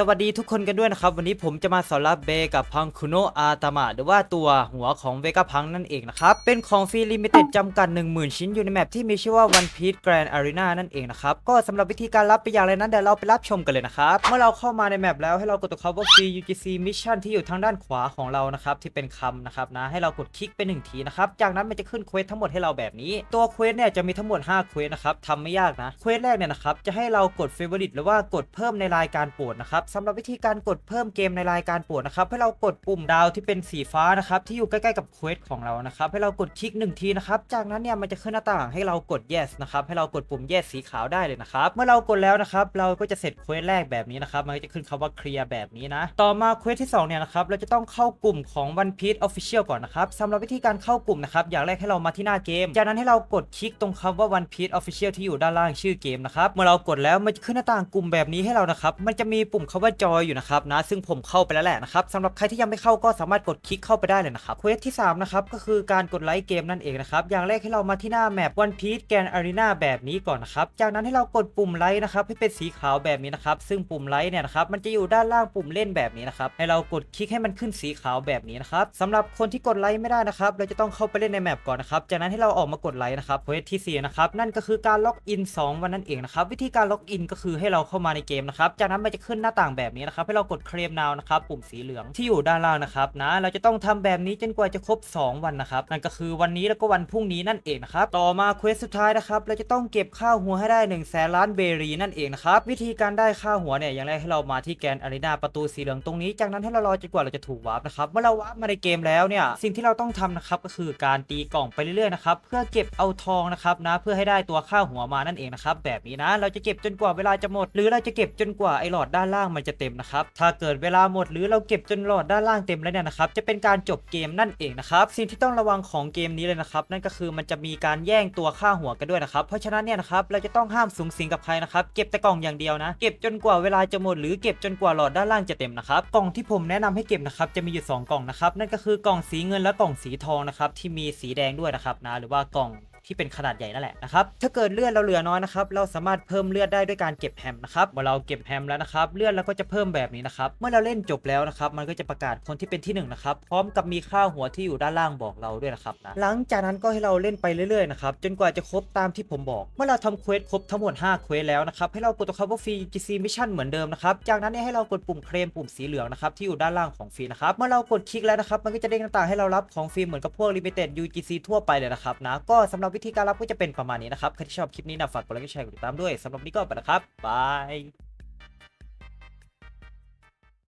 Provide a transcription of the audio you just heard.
สวัสดีทุกคนกันด้วยนะครับ วันนี้ผมจะมาสอนรับเบกับพังคุโนอาตามะหรือว่าตัวหัวของเวกาพังนั่นเองนะครับ เป็นของฟรีลิมิเต็ดจำกัด 10,000 ชิ้นอยู่ในแมปที่มีชื่อว่า One Piece Grand Arena นั่นเองนะครับ ก็สำหรับวิธีการรับเป็นอย่างไรนั้นเดี๋ยวเราไปรับชมกันเลยนะครับ เมื่อเราเข้ามาในแมปแล้วให้เรากดตัวคำว่า Free UGC Mission ที่อยู่ทางด้านขวาของเรานะครับที่เป็นคำนะครับนะให้เรากดคลิกไปหนึ่งทีนะครับจากนั้นมันจะขึ้นเควสทั้งหมดให้เราแบบนี้ ตัวเควสเนี่ยจะมีทั้งหมด5เควสนะครับทำไม่ยากนะเควสแรกเนี่ยนะครับจะให้เรากด Favorite หรือว่ากดเพิ่มในรายการโปรดนะครับสำหรับวิธีการกดเพิ่มเกมในรายการโปรดนะครับให้เรากดปุ่มดาวที่เป็นสีฟ้านะครับที่อยู่ใกล้ๆกับเควสของเรานะครับให้เรากดคลิกหนึ่งทีนะครับจากนั้นเนี่ยมันจะขึ้นหน้าต่างให้เรากด yes นะครับให้เรากดปุ่ม yes สีขาวได้เลยนะครับเมื่อเรากดแล้วนะครับเราก็จะเสร็จเควสแรกแบบนี้นะครับมันก็จะขึ้นคำว่าเคลียร์แบบนี้นะต่อมาเควสที่สองเนี่ยนะครับเราจะต้องเข้ากลุ่มของ One Piece Official ก่อนนะครับสำหรับวิธีการเข้ากลุ่มนะครับอย่างแรกให้เรามาที่หน้าเกม จากนั้นให้เรากดคลิกตรงคำว่า One Piece Official ที่อยู่ด้านล่างชื่อเกมนะครับเมื่อเรากดแล้วมันจะขึ้นหน้าต่างกลุ่มแบบนี้ให้เรานะครับมันจะมีปุ่มคำว่าจอยอยู่นะครับนะซึ่งผมเข้าไปแล้วแหละนะครับสำหรับใครที่ยังไม่เข้าก็สามารถกดคลิกเข้าไปได้เลยนะครับเควสที่สามนะครับก็คือการกดไลค์เกมนั่นเองนะครับอย่างแรกให้เรามาที่หน้าแมป One Piece Grand Arena แบบนี้ก่อนนะครับจากนั้นให้เรากดปุ่มไลค์นะครับให้เป็นสีขาวแบบนี้นะครับซึ่งปุ่มไลค์เนี่ยนะครับมันจะอยู่ด้านล่างปุ่มเล่นแบบนี้นะครับให้เรากดคลิกให้มันขึ้นสีขาวแบบนี้นะครับสำหรับคนที่กดไลค์ไม่ได้นะครับเราจะต้องเข้าไปเล่นในแมปก่อนนะครับจากนั้นให้เราออกมากดไลค์นะครับเควสที่สี่นะครับนั่นก็คือการล็อกอิน2วันนั่นเองนะครับวิธีการล็อกอินก็คือให้เราเข้ามาในเกมนะครับจากนั้นมันจะขึ้นหน้าต่างแบบนี้นะครับให้เรากดเคลมนาวนะครับปุ่มสีเหลืองที่อยู่ด้านล่างนะครับนะเราจะต้องทำแบบนี้จนกว่าจะครบ 2 วันนะครับนั่นก็คือวันนี้แล้วก็วันพรุ่งนี้นั่นเองนะครับต่อมาเควสสุดท้ายนะครับเราจะต้องเก็บค่าหัวให้ได้1นึ่งแสนล้านเบรีนั่นเองนะครับวิธีการได้ค่าหัวเนี่ยอย่างแรกให้เรามาที่แกนอารีนาประตูสีเหลืองตรงนี้ จากนั้นให้เรารอจนกว่าเราจะถูกวาร์ปนะครับเมื่อเราวาร์ปมาในเกมแล้วเนี่ยสิ่งที่เราต้องทำนะครับก็คือการตีกล่องไปเรื่อยๆนะครับเพื่อเก็บเอาทองนะครับนะเพื่อให้ได้ตัวค่าหัวมานั่นเองนะครับแบบนี้นะเราจะเก็บจนกว่าเวลาจะหมด หรือเราจะเก็บจนกว่าไอ้หลอดด้านล่างมันจะเต็มนะครับ ถ้าเกิดเวลาหมดหรือเราเก็บจนหลอดด้านล่างเต็มแล้วเนี่ยนะครับจะเป็นการจบเกมนั่นเองนะครับสิ่งที่ต้องระวังของเกมนี้เลยนะครับนั่นก็คือมันจะมีการแย่งตัวค่าหัวกันด้วยนะครับเพราะฉะนั้นเนี่ยนะครับเราจะต้องห้ามสูงสิงกับใครนะครับเก็บแต่กล่องอย่างเดียวนะเก็บจนกว่าเวลาจะหมดหรือเก็บจนกว่าหลอดด้านล่างจะเต็มนะครับกล่องที่ผมแนะนำให้เก็บนะครับจะมีอยู่สองกล่องนะครับนั่นก็คือกล่องสีเงินและกล่องสีทองนะครับที่มีสีแดงด้วยนะครับนะหรือว่ากล่อง ที่เป็นขนาดใหญ่นั่นแหละนะครับถ้าเกิดเลือดเราเหลือน้อยนะครับเราสามารถเพิ่มเลือดได้ด้วยการเก็บแฮมนะครับเมื่อเราเก็บแฮมแล้วนะครับเลือดเราก็จะเพิ่มแบบนี้นะครับเมื่อเราเล่นจบแล้วนะครับมันก็จะประกาศคนที่เป็นที่หนึ่งนะครับพร้อมกับมีค่าหัวที่อยู่ด้านล่างบอกเราด้วยนะครับนะหลังจากนั้นก็ให้เราเล่นไปเรื่อยๆนะครับจนกว่าจะครบตามที่ผมบอก เมื่อเราทำเควสครบทั้งหมด5เควสแล้วนะครับให้เรากดตัวคำว่าฟรี GC Mission เหมือนเดิมนะครับจากนั้นเนี่ยให้เรากดปุ่มเคลมปุ่มสีเหลืองนะครับที่อยู่ด้านล่างของฟรีนะครับเมื่อเรากดคลิกแล้วนะครับมันก็จะเด้งหน้าต่างให้เรารับของฟรีเหมือนกับพวก Limited UGC ทั่วไปเลยนะครับนะก็สำหรับวิธีการรับก็จะเป็นประมาณนี้นะครับใครที่ชอบคลิปนี้นะฝากกดไลค์กดแชร์กดติดตามด้วยสำหรับวันนี้ก็ไปนะครับบาย